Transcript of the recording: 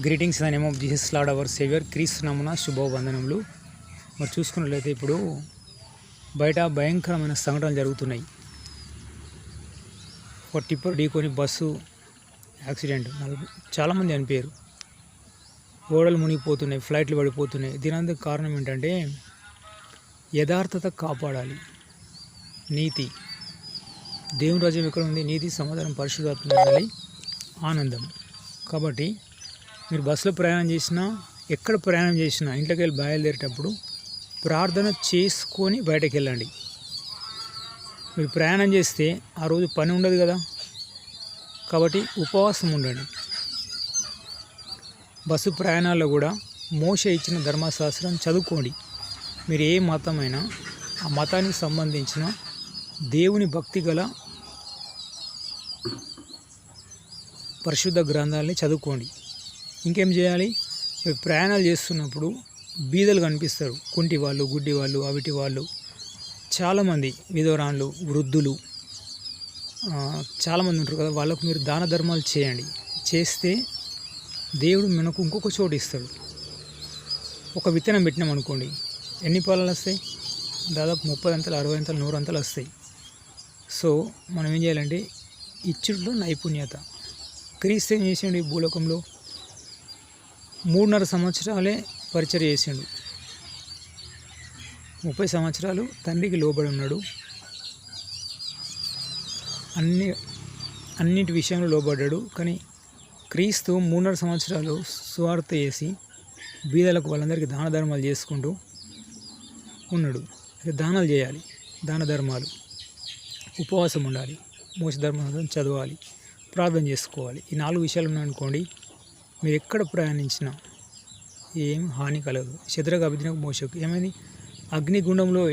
Greetings the name of Jesus lord our saviour క్రీస్తు నామున శుభవందనములు. మరి చూసుకున్నట్లయితే ఇప్పుడు బయట భయంకరమైన సంఘటనలు జరుగుతున్నాయి. ఒక టిప్పర్ ఢీకొని బస్సు యాక్సిడెంట్. చాలామంది చనిపోయారు. ఓడలు మునిగిపోతున్నాయి ఫ్లైట్లు పడిపోతున్నాయి. దీనందుకు కారణం ఏంటంటే యథార్థత కాపాడాలి. నీతి. దేవుని రాజ్యం ఎక్కడ ఉంది? నీతి సమాధానం పరిశుధాత్మ ఉండాలి ఆనందం. కాబట్టి మీరు బస్సులో ప్రయాణం చేసినా ఎక్కడ ప్రయాణం చేసినా ఇంట్లోకి వెళ్ళి బయలుదేరేటప్పుడు ప్రార్థన చేసుకొని బయటకు వెళ్ళండి మీరు ప్రయాణం చేస్తే ఆ రోజు పని ఉండదు కదా. కాబట్టి ఉపవాసం ఉండండి. బస్సు ప్రయాణాల్లో కూడా మోస ఇచ్చిన ధర్మశాస్త్రం చదువుకోండి. మీరు ఏ మతమైనా ఆ మతానికి సంబంధించిన దేవుని భక్తి గల పరిశుద్ధ గ్రంథాలని చదువుకోండి. ఇంకేం చేయాలి? మీరు ప్రయాణాలు చేస్తున్నప్పుడు బీదలు కనిపిస్తారు. కుంటి వాళ్ళు గుడ్డి వాళ్ళు అవిటి వాళ్ళు. చాలామంది విధవరాన్లు వృద్ధులు చాలామంది ఉంటారు కదా వాళ్ళకు మీరు దాన ధర్మాలు చేయండి. చేస్తే దేవుడు మనకు ఇంకొక చోటు ఇస్తాడు. ఒక విత్తనం పెట్టినాం అనుకోండి. ఎన్ని పొలాలు వస్తాయి? దాదాపు ముప్పై అంతలు అరవై అంతలు నూరు అంతలు వస్తాయి. సో మనం ఏం చేయాలంటే ఇచ్చుట్లో నైపుణ్యత. క్రీస్తు ఏం చేసేయండి భూలోకంలో? మూడున్నర సంవత్సరాలే పరిచయం చేసిండు. ముప్పై సంవత్సరాలు తండ్రికి లోబడి ఉన్నాడు. అన్ని అన్నిటి విషయంలో లోబడ్డాడు. కానీ క్రీస్తు మూడున్నర సంవత్సరాలు సువార్త చేసి బీదలకు వాళ్ళందరికీ దాన ధర్మాలు చేసుకుంటూ ఉన్నాడు. దానాలు చేయాలి. దాన ధర్మాలు. ఉపవాసం ఉండాలి. మోస ధర్మం చదవాలి. ప్రార్థన చేసుకోవాలి. ఈ నాలుగు విషయాలు ఉన్నాయనుకోండి మీరు ఎక్కడ ప్రయాణించినా ఏం హాని కలగదు. శత్రుఘ్ అభిజ్ఞకు మోసకు. ఏమైంది? అగ్నిగుండంలో